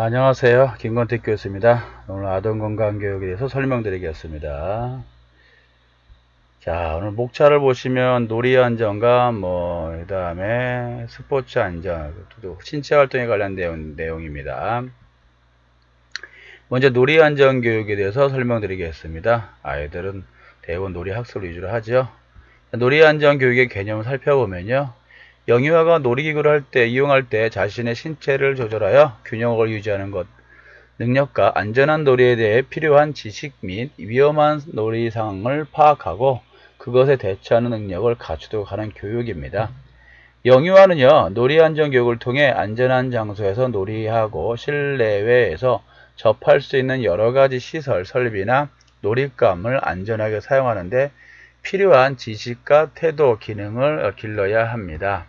자, 안녕하세요. 김건택 교수입니다. 오늘 아동건강교육에 대해서 설명드리겠습니다. 자, 오늘 목차를 보시면 놀이 안전과 뭐, 그 다음에 스포츠 안전, 또 신체 활동에 관련된 내용입니다. 먼저 놀이 안전 교육에 대해서 설명드리겠습니다. 아이들은 대부분 놀이 학습을 위주로 하죠. 놀이 안전 교육의 개념을 살펴보면요. 영유아가 놀이기구를 할 때, 이용할 때 자신의 신체를 조절하여 균형을 유지하는 것, 능력과 안전한 놀이에 대해 필요한 지식 및 위험한 놀이 상황을 파악하고 그것에 대처하는 능력을 갖추도록 하는 교육입니다. 영유아는요, 놀이 안전 교육을 통해 안전한 장소에서 놀이하고 실내외에서 접할 수 있는 여러 가지 시설, 설비나 놀잇감을 안전하게 사용하는데 필요한 지식과 태도, 기능을 길러야 합니다.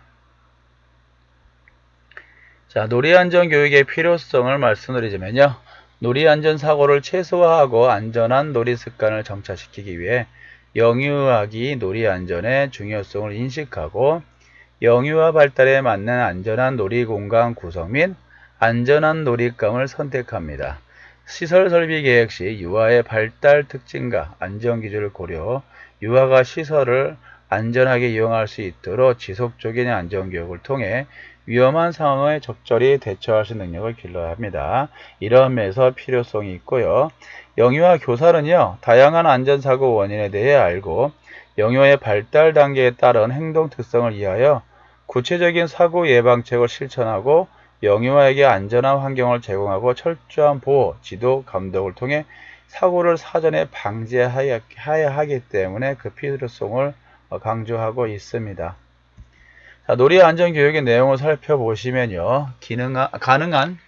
자, 놀이안전 교육의 필요성을 말씀드리자면요. 놀이안전 사고를 최소화하고 안전한 놀이 습관을 정착시키기 위해 영유아기 놀이안전의 중요성을 인식하고 영유아 발달에 맞는 안전한 놀이 공간 구성 및 안전한 놀잇감을 선택합니다. 시설 설비 계획 시 유아의 발달 특징과 안전 기준을 고려 유아가 시설을 안전하게 이용할 수 있도록 지속적인 안전 교육을 통해 위험한 상황에 적절히 대처할 수 있는 능력을 길러야 합니다. 이런 면에서 필요성이 있고요. 영유아 교사는요, 다양한 안전사고 원인에 대해 알고 영유아의 발달 단계에 따른 행동 특성을 이해하여 구체적인 사고 예방책을 실천하고 영유아에게 안전한 환경을 제공하고 철저한 보호, 지도, 감독을 통해 사고를 사전에 방지해야 하기 때문에 그 필요성을 강조하고 있습니다. 자, 놀이 안전 교육의 내용을 살펴보시면요. 기능하, 가능한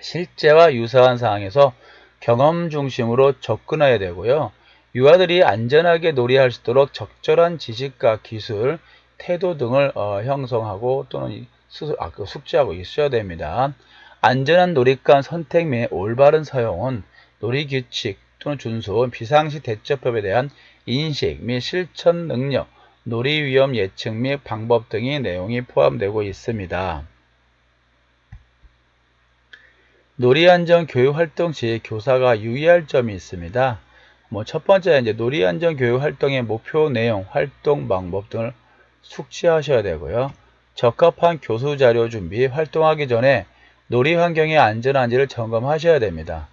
실제와 유사한 상황에서 경험 중심으로 접근해야 되고요. 유아들이 안전하게 놀이할 수 있도록 적절한 지식과 기술, 태도 등을 어, 형성하고 또는 스스로 아, 그 숙지하고 있어야 됩니다. 안전한 놀이감 선택 및 올바른 사용은 놀이 규칙 또는 준수, 비상시 대처법에 대한 인식 및 실천 능력, 놀이 위험 예측 및 방법 등의 내용이 포함되고 있습니다. 놀이 안전 교육 활동 시 교사가 유의할 점이 있습니다. 뭐 첫 번째 이제 놀이 안전 교육 활동의 목표 내용, 활동 방법 등을 숙지하셔야 되고요. 적합한 교수 자료 준비, 활동하기 전에 놀이 환경이 안전한지를 점검하셔야 됩니다.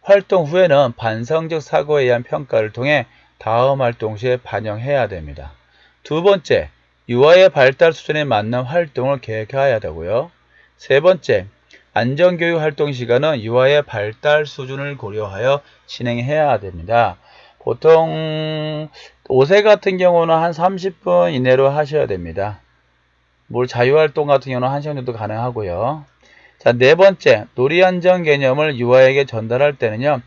활동 후에는 반성적 사고에 의한 평가를 통해 다음 활동 시에 반영해야 됩니다. 두 번째, 유아의 발달 수준에 맞는 활동을 계획해야 되고요. 세 번째, 안전교육 활동 시간은 유아의 발달 수준을 고려하여 진행해야 됩니다. 보통 5세 같은 경우는 한 30분 이내로 하셔야 됩니다. 뭘 자유활동 같은 경우는 1시간 정도 가능하고요. 자, 네 번째, 놀이안전 개념을 유아에게 전달할 때는요,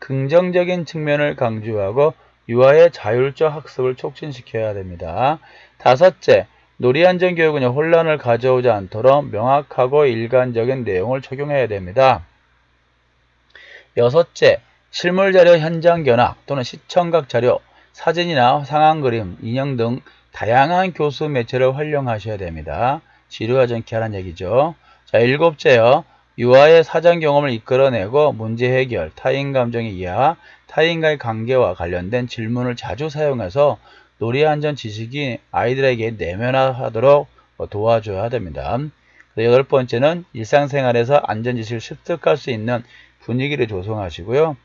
긍정적인 측면을 강조하고 유아의 자율적 학습을 촉진시켜야 됩니다. 다섯째, 놀이안전 교육은 혼란을 가져오지 않도록 명확하고 일관적인 내용을 적용해야 됩니다. 여섯째, 실물 자료 현장 견학 또는 시청각 자료, 사진이나 상황 그림, 인형 등 다양한 교수 매체를 활용하셔야 됩니다. 지루하지 않게 하는 얘기죠. 자, 일곱째요. 유아의 사전 경험을 이끌어내고 문제 해결, 타인 감정의 이해와 타인과의 관계와 관련된 질문을 자주 사용해서 놀이 안전 지식이 아이들에게 내면화하도록 도와줘야 됩니다. 여덟 번째는 일상생활에서 안전 지식을 습득할 수 있는 분위기를 조성하시고요.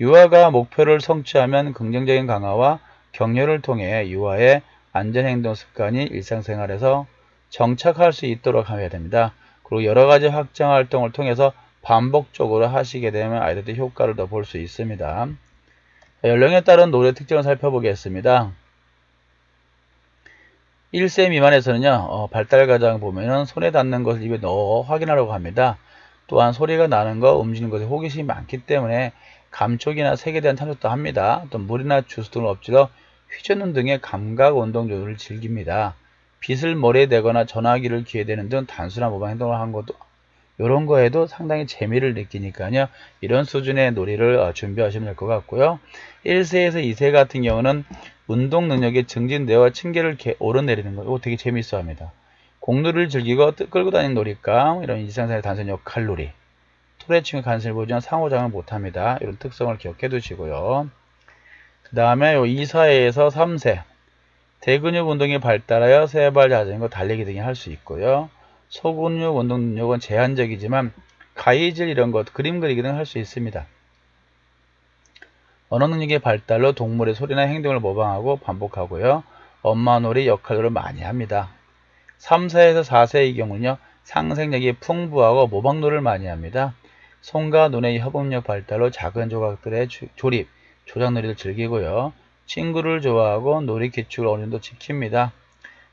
유아가 목표를 성취하면 긍정적인 강화와 격려를 통해 유아의 안전행동 습관이 일상생활에서 정착할 수 있도록 해야 됩니다. 그리고 여러 가지 확장 활동을 통해서 반복적으로 하시게 되면 아이들의 효과를 더 볼 수 있습니다. 연령에 따른 노래 특징을 살펴보겠습니다. 1세 미만에서는요, 어, 발달 과정 보면은 손에 닿는 것을 입에 넣어 확인하려고 합니다. 또한 소리가 나는 것, 움직이는 것에 호기심이 많기 때문에 감촉이나 색에 대한 탐색도 합니다. 또 물이나 주스 등을 엎질러 휘젓는 등의 감각 운동 조절을 즐깁니다. 빛을 머리에 대거나 전화기를 귀에 대는 등 단순한 모방 행동을 한 것도 이런 거에도 상당히 재미를 느끼니까요. 이런 수준의 놀이를 어, 준비하시면 될 것 같고요. 1세에서 2세 같은 경우는 운동 능력이 증진되어 층계를 오르내리는 거 이거 되게 재미있어 합니다. 공놀이를 즐기고 끌고 다니는 놀이감 이런 일상생활 단순 역할놀이 스트레칭 간섭을 보지만 상호작용을 못합니다. 이런 특성을 기억해 두시고요. 그 다음에 요 2사회에서 3세 대근육 운동이 발달하여 세발 자전거 달리기 등이 할 수 있고요. 소근육 운동 능력은 제한적이지만 가위질 이런 것 그림 그리기 등 할 수 있습니다. 언어 능력의 발달로 동물의 소리나 행동을 모방하고 반복하고요. 엄마 놀이 역할을 많이 합니다. 3세에서 4세의 경우는요. 상생력이 풍부하고 모방놀이를 많이 합니다. 손과 눈의 협응력 발달로 작은 조각들의 주- 조립, 조작놀이를 즐기고요. 친구를 좋아하고 놀이 규칙을 어느 정도 지킵니다.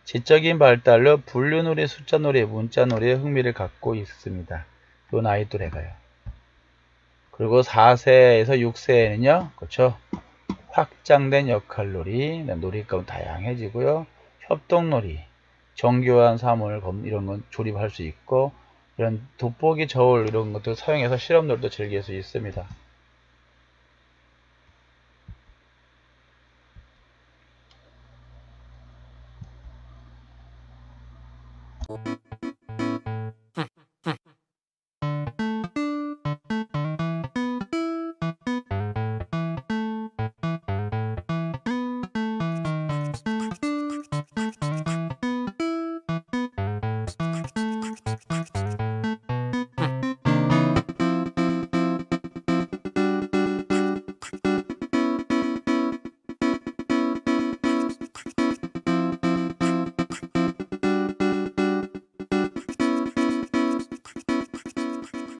지적인 발달로 분류놀이, 숫자놀이, 문자놀이에 흥미를 갖고 있습니다. 요 나이 또래가요. 그리고 4세에서 6세에는요, 그렇죠. 확장된 역할놀이, 놀이 가운 다양해지고요. 협동놀이, 정교한 사물, 검- 이런 건 조립할 수 있고, 이런 돋보기 저울 이런 것도 사용해서 실험놀이도 즐길 수 있습니다. you.